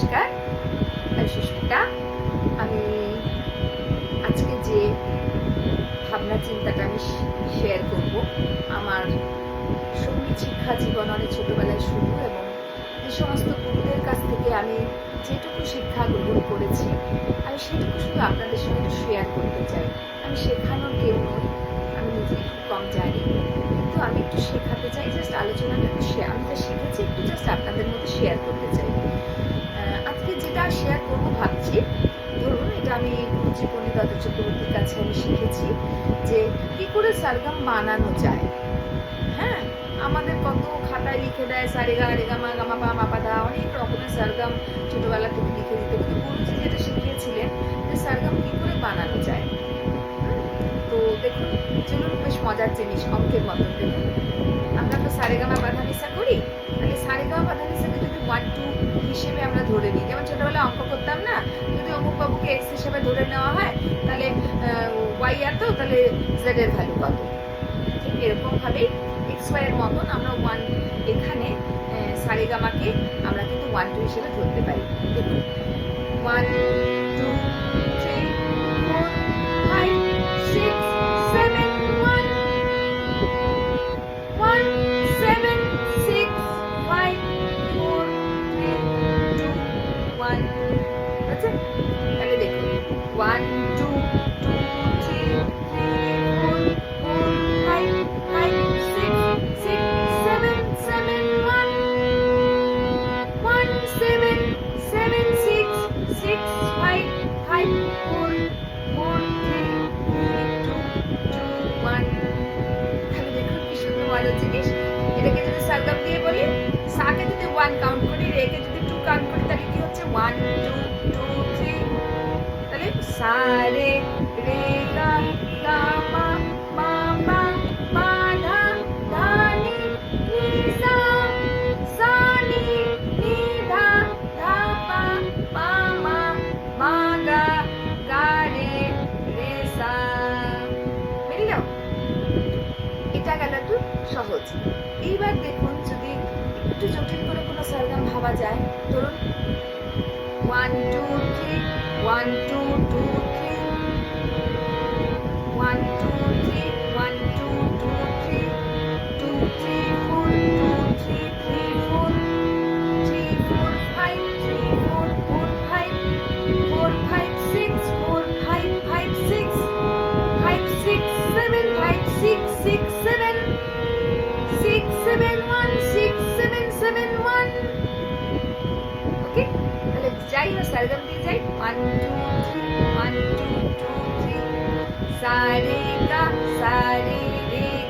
নমস্কার। আমি সুস্মিতা। আমি আজকে যে ভাবনা চিন্তাটা আমি শেয়ার করব, আমার সংগীত শিক্ষা জীবন অনেক ছোটোবেলায় শুরু এবং যে সমস্ত গুরুদের কাছ থেকে আমি যেটুকু শিক্ষা গ্রহণ করেছি, আমি সেটুকু শুধু আপনাদের সঙ্গে একটু শেয়ার করতে চাই। আমি শেখানোর কেউ নই, আমি নিজে কম জানি, কিন্তু আমি একটু শেখাতে চাই জাস্ট আলোচনাটা একটু শেয়ার আমি যা শিখেছি একটু জাস্ট আপনাদের মধ্যে শেয়ার করতে চাই। শেয়ার করব ভাবছি। ধরুন, এটা আমি গুরুজি পণ্ডিত চক্রবর্তীর কাছে আমি শিখেছি যে কি করে সারগাম বানানো যায়। হ্যাঁ আমাদের কত খাতায় লিখে দেয়, সারেগা রেগা মা গামা পা মাপা দা অনেক রকমের সারগাম ছোটোবেলা থেকে লিখে দিত। কিন্তু গুরুজি যেটা শিখিয়েছিলেন যে সারগাম কী করে বানানো যায়। তো দেখুন, চলুন বেশ মজার জিনিস, অঙ্কের মতন দেখুন। আমরা তো সারেগামা বাধানিসা করি তাহলে সারেগামা বাধানিসাকে যদি ওয়ান টু হিসেবে আমরা ধরে নিই। যেমন ছোটবেলায় অঙ্ক করতাম না, যদি অমুক বাবুকে এক্স হিসেবে ধরে নেওয়া হয়, তাহলে ওয়াই এত, তাহলে জেড এর ভ্যালু কত? ঠিক এরকমভাবেই এক্স ওয়াই এর মতন আমরা ওয়ান এখানে সারেগামাকে আমরা কিন্তু ওয়ান টু হিসেবে ধরতে পারি। দেখুন one two one two two three তাহলে সারে রে গা গা মা মা পা মা ধা ধা নি নি সা সা নি নি ধা ধা পা পা মা মা গা গা রে রে সা বেরিয়ে যাও এটা গেল একটু সহজ। এইবার দেখুন যদি একটু জটিল করে কোনো সারগাম ভাবা যায়, ধরুন One, two, three. One, two, two, three. One, two, three. যাই না সারগাম দিয়ে যাই one two three one two two three সারে গা সারে রে গা রে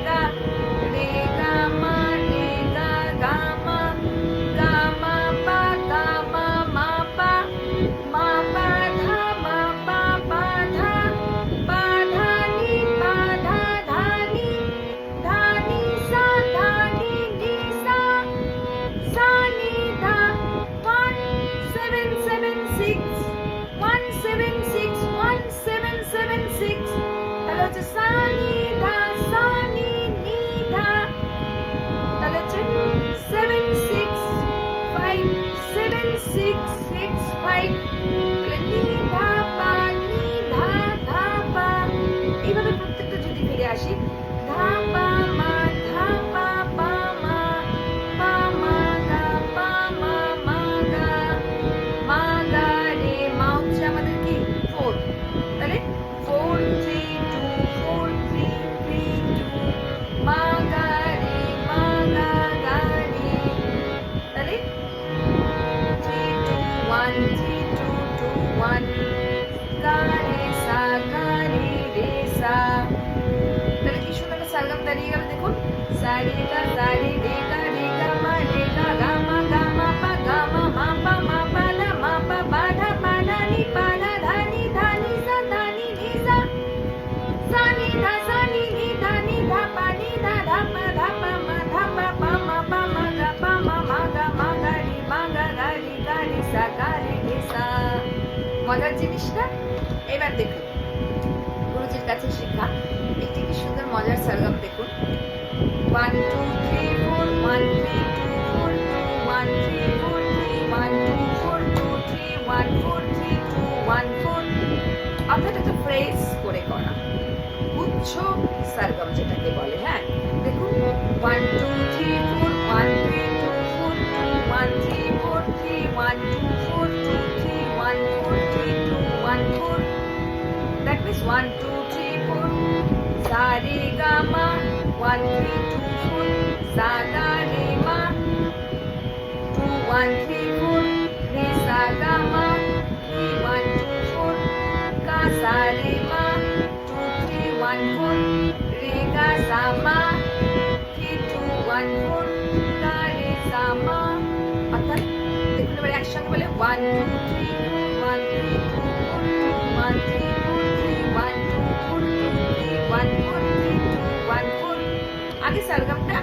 মজার জিনিসটা? এবার দেখুন। গুরুজির কাছে শেখা একটি কি সুন্দর মজার সারগাম দেখুন। হ্যাঁ? One, two, three, four, one, three, two, four, one, three, four, three, one, two, four, two, three, one, four, three, two, one, four. অর্থাৎ একটা ফ্রেজ করে করা। উচ্চ সারগম যেটাকে বলে হ্যাঁ? দেখুন one two three four one three two four two one three four three one two four two three one four three two one four that means one two three four সারে গামা one three two four সা গা রে মা two one three four রে সা গা মা থ্রি ওয়ান টু ফোর কা সা রে মা টু থ্রি ওয়ান ফোর রে গা সা মা থ্রি টু ওয়ান ফোর গা রে সা মা অর্থাৎ এবার একসঙ্গে বলে one two three one two সরগমটা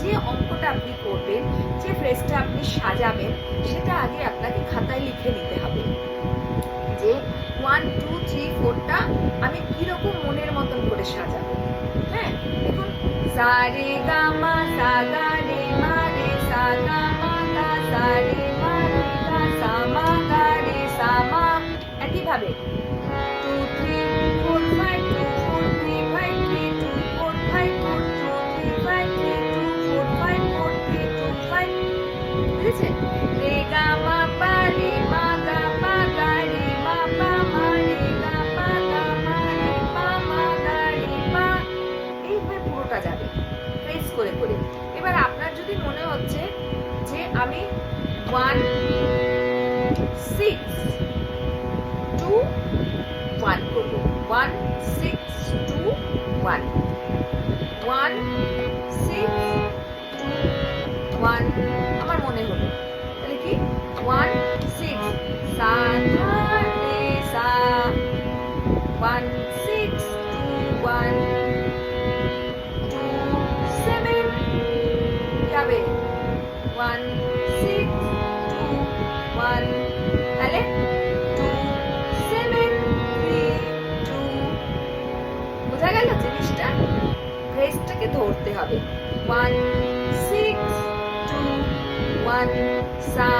যে অঙ্কটা আপনি করবেন, যে ফ্রেজটা আপনি সাজাবেন, সেটা আগে আপনাকে খাতায় লিখে নিতে হবে। যে ওয়ান টু থ্রি ফোরটা আমি কীরকম মনের মতন করে সাজাবো। হ্যাঁ দেখুন সা রে আমি ওয়ান সিক্স টু ওয়ান করব। One six two one one six two one আমার মনে হলো। তাহলে কি? ওয়ান বোঝা গেল জিনিসটা? ভেজটাকে ধরতে হবে। ওয়ান সিক্স টু ওয়ান সা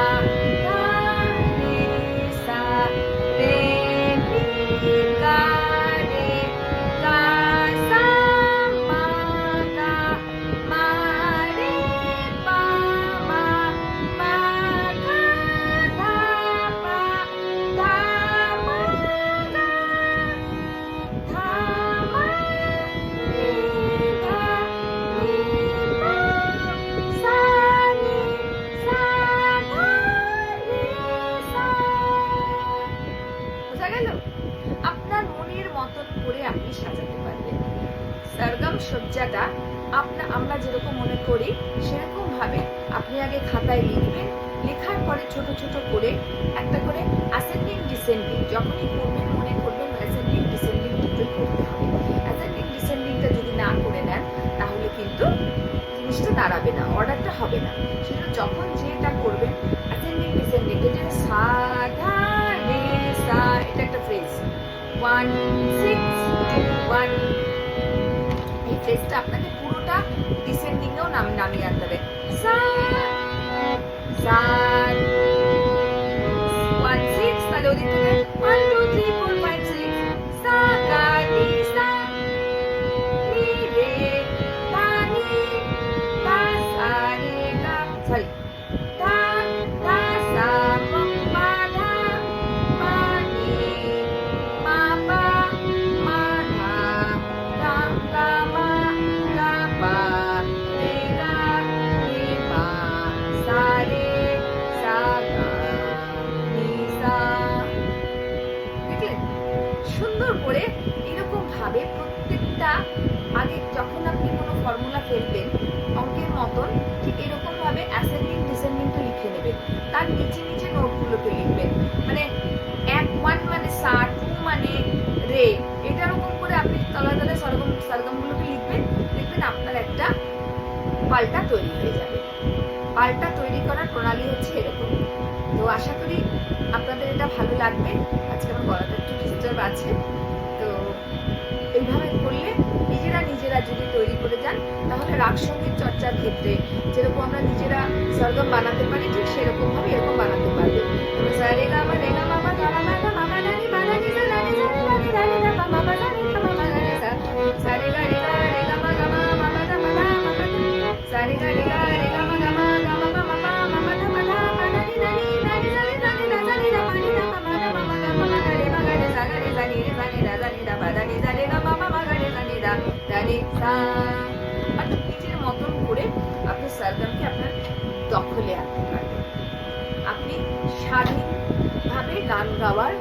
সরগম সজ্জাটা আপনা, আমরা যেরকম মনে করি সেরকম ভাবে আপনি আগে খাতায় লিখবেন। লেখার পরে ছোট ছোট করে একটা করে অ্যাসেন্ডিং ডিসেন্ডিং যখনই করবেন মনে করবেন অ্যাসেন্ডিং ডিসেন্ডিং দুটোই করতে হবে। অ্যাসেন্ডিং ডিসেন্ডিংটা যদি না করে নেন, তাহলে কিন্তু জিনিসটা দাঁড়াবে না, অর্ডারটা হবে না। সেটা যখন যেটা করবেন অ্যাসেন্ডিং ডিসেন্ডিং এটা সা ধা রে সা এটা একটা ফ্রেজ ওয়ান সিক্স ফ্রেজটা আপনাকে পুরোটা ডিসেন্ডিংয়েও নাম নামিয়ে আনতে হবে। প্রত্যেকটা আগে যখন আপনি কোনো ফর্মুলা ফেলবেন, অঙ্কের মতন ঠিক এরকম ভাবে অ্যাসেন্ডিং ডিসেন্ডিংটা লিখে নেবেন। তার নিচে নিচে নোটগুলোকে লিখবেন। মানে এক ওয়ান মানে সা টু মানে রে এটা এরকম করে আপনি তলায় তলায় সরগম সরগমগুলোকে লিখবেন। দেখবেন আপনার একটা পাল্টা তৈরি হয়ে যাবে। পাল্টা তৈরি করার প্রণালী হচ্ছে এরকম। তো আশা করি আপনাদের এটা ভালো লাগবে। আজকে আমার গলাটা একটু ডিস্টার্ব আছে। নিজেরা যদি তৈরি করে যান, তাহলে রাগ সংগীত চর্চার ক্ষেত্রে যেরকম আমরা নিজেরা সরগম বানাতে পারি, ঠিক সেরকমভাবে এরকম বানাতে পারবে। রেগা বা রে মানে নিজের মতন করে আপনি সরগমকে আপনার দখলে আনতে পারবেন। আপনি স্বাধীনভাবে গান গাওয়ার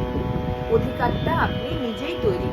অধিকারটা আপনি নিজেই তৈরি